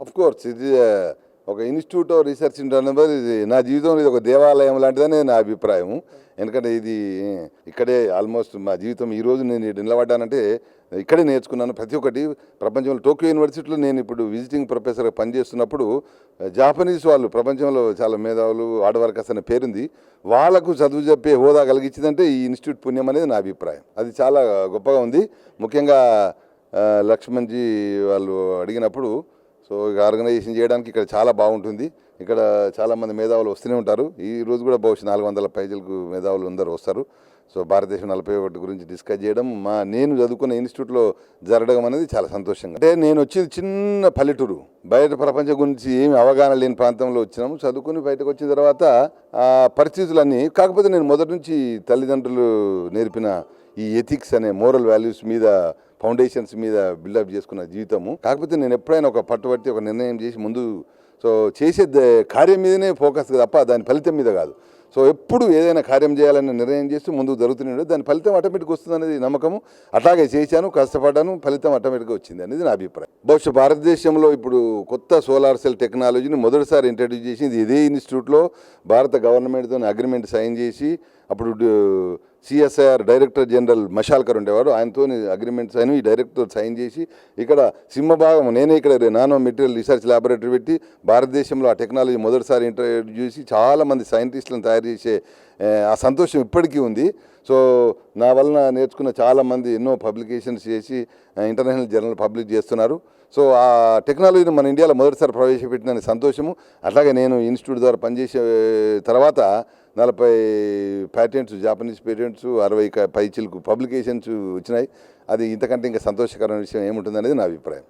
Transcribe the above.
Of course ఇది uh, ఒక institute of research inter ఇది నా జీవితంలో ఇది ఒక దేవాలయం లాంటిదని నా అభిప్రాయం ఎందుకంటే ఇది ఇక్కడే ఆల్మోస్ట్ మా జీవితం ఈ రోజు నేను నిలబడ్డానంటే ఇక్కడే నేర్చుకున్నాను. ప్రతి ఒక్కటి ప్రపంచంలో టోక్యో యూనివర్సిటీలో నేను ఇప్పుడు విజిటింగ్ ప్రొఫెసర్గా పనిచేస్తున్నప్పుడు uh, జాపనీస్ వాళ్ళు ప్రపంచంలో చాలా మేధావులు హార్డ్ వర్కర్స్ అనే పేరుంది. వాళ్ళకు చదువు చెప్పే హోదా కలిగించిందంటే ఈ ఇన్స్టిట్యూట్ పుణ్యం అనేది నా అభిప్రాయం. అది చాలా గొప్పగా ఉంది. ముఖ్యంగా uh, లక్ష్మణ్జీ వాళ్ళు అడిగినప్పుడు సో ఇక ఆర్గనైజేషన్ చేయడానికి ఇక్కడ చాలా బాగుంటుంది. ఇక్కడ చాలామంది మేధావులు వస్తూనే ఉంటారు. ఈ రోజు కూడా బహుశా నాలుగు వందల పైజలకు మేధావులు అందరూ వస్తారు. సో భారతదేశం నలభై ఒకటి గురించి డిస్కస్ చేయడం మా నేను చదువుకున్న ఇన్స్టిట్యూట్లో జరగడం అనేది చాలా సంతోషంగా అంటే నేను వచ్చింది చిన్న పల్లెటూరు. బయట ప్రపంచం గురించి ఏమి అవగాహన లేని ప్రాంతంలో వచ్చినాము. చదువుకుని బయటకు వచ్చిన తర్వాత ఆ పరిస్థితులన్నీ కాకపోతే నేను మొదటి నుంచి తల్లిదండ్రులు నేర్పిన ఈ ఎథిక్స్ అనే మోరల్ వాల్యూస్ మీద ఫౌండేషన్స్ మీద బిల్డప్ చేసుకున్న జీవితము. కాకపోతే నేను ఎప్పుడైనా ఒక పట్టుబట్టి ఒక నిర్ణయం చేసి ముందు సో చేసే కార్యం మీదనే ఫోకస్ తప్ప దాని ఫలితం మీద కాదు. సో ఎప్పుడు ఏదైనా కార్యం చేయాలని నిర్ణయం చేస్తూ ముందుకు జరుగుతున్నాడు దాని ఫలితం ఆటోమేటిక్ వస్తుంది అనేది నమ్మకము. అట్లాగే చేశాను కష్టపడ్డాను ఫలితం ఆటోమేటిక్గా వచ్చింది అనేది నా అభిప్రాయం. బహుశా భారతదేశంలో ఇప్పుడు కొత్త సోలార్ సెల్ టెక్నాలజీని మొదటిసారి ఇంట్రడ్యూస్ చేసింది ఇదే ఇన్స్టిట్యూట్లో భారత గవర్నమెంట్తో అగ్రిమెంట్ సైన్ చేసి అప్పుడు సిఎస్ఐఆర్ డైరెక్టర్ జనరల్ మషాల్కర్ ఉండేవారు ఆయనతో అగ్రిమెంట్ సైన్ ఈ డైరెక్టర్ సైన్ చేసి ఇక్కడ సింహభాగం నేనే ఇక్కడ నానో మెటీరియల్ రీసెర్చ్ ల్యాబొరేటరీ పెట్టి భారతదేశంలో ఆ టెక్నాలజీ మొదటిసారి ఇంట్రడ్యూస్ చేసి చాలామంది సైంటిస్టులను తయారు చేసే ఆ, సంతోషం ఇప్పటికీ ఉంది. సో నా వలన నేర్చుకున్న చాలామంది ఎన్నో పబ్లికేషన్స్ చేసి ఇంటర్నేషనల్ జర్నల్ పబ్లిక్ చేస్తున్నారు. సో ఆ టెక్నాలజీని మన ఇండియాలో మొదటిసారి ప్రవేశపెట్టిన సంతోషము. అట్లాగే నేను ఇన్స్టిట్యూట్ ద్వారా పనిచేసే తర్వాత నలభై ప్యాటెంట్స్ జాపనీస్ పేటెంట్స్ అరవై పైచిలకు పబ్లికేషన్స్ వచ్చినాయి. అది ఇంతకంటే ఇంకా సంతోషకరమైన విషయం ఏముంటుందనేది నా అభిప్రాయం.